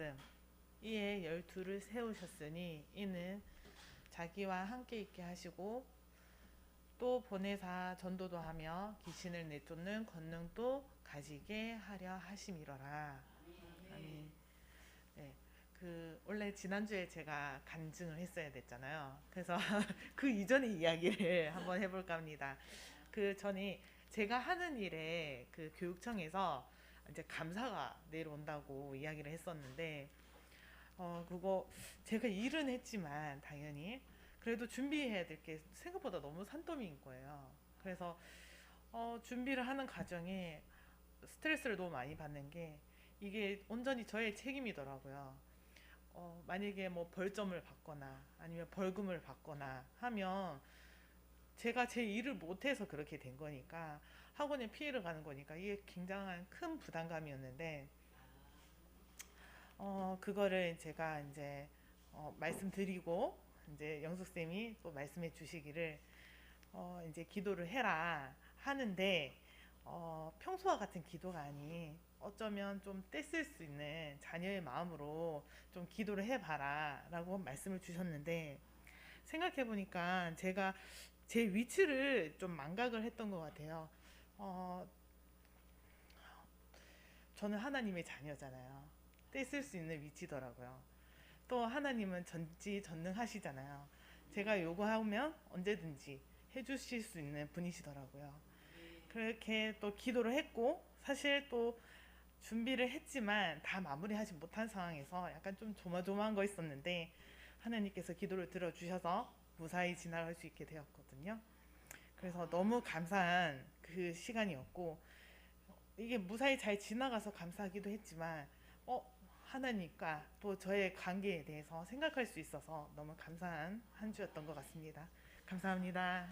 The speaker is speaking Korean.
말씀 이에 열두를 세우셨으니 이는 자기와 함께 있게 하시고 또 보내사 전도도 하며 귀신을 내쫓는 권능도 가지게 하려 하심이로라. 아멘. 네, 그 원래 지난주에 제가 간증을 했어야 됐잖아요. 그래서 그 이전의 이야기를 한번 해볼까 합니다. 그 전에 제가 하는 일에 그 교육청에서 이제 감사가 내려온다고 이야기를 했었는데 어 그거 제가 일은 했지만 당연히 그래도 준비해야 될 게 생각보다 너무 산더미인 거예요. 그래서 어 준비를 하는 과정에 스트레스를 너무 많이 받는 게 이게 온전히 저의 책임이더라고요. 어 만약에 뭐 벌점을 받거나 아니면 벌금을 받거나 하면 제가 제 일을 못해서 그렇게 된 거니까 학원에 피해를 가는 거니까 이게 굉장한 큰 부담감이었는데 어 그거를 제가 이제 어 말씀드리고 이제 영숙 쌤이 또 말씀해 주시기를 어 이제 기도를 해라 하는데 어 평소와 같은 기도가 아닌 어쩌면 좀 떼쓸 수 있는 자녀의 마음으로 좀 기도를 해봐라 라고 말씀을 주셨는데 생각해 보니까 제가 제 위치를 좀 망각을 했던 것 같아요. 어, 저는 하나님의 자녀잖아요. 떼쓸 수 있는 위치더라고요. 또 하나님은 전지전능하시잖아요. 제가 요구하면 언제든지 해주실 수 있는 분이시더라고요. 그렇게 또 기도를 했고 사실 또 준비를 했지만 다 마무리하지 못한 상황에서 약간 좀 조마조마한 거 있었는데 하나님께서 기도를 들어주셔서 무사히 지나갈 수 있게 되었거든요. 그래서 너무 감사한 그 시간이었고 이게 무사히 잘 지나가서 감사하기도 했지만 어 하나님과 또 저의 관계에 대해서 생각할 수 있어서 너무 감사한 한 주였던 것 같습니다. 감사합니다.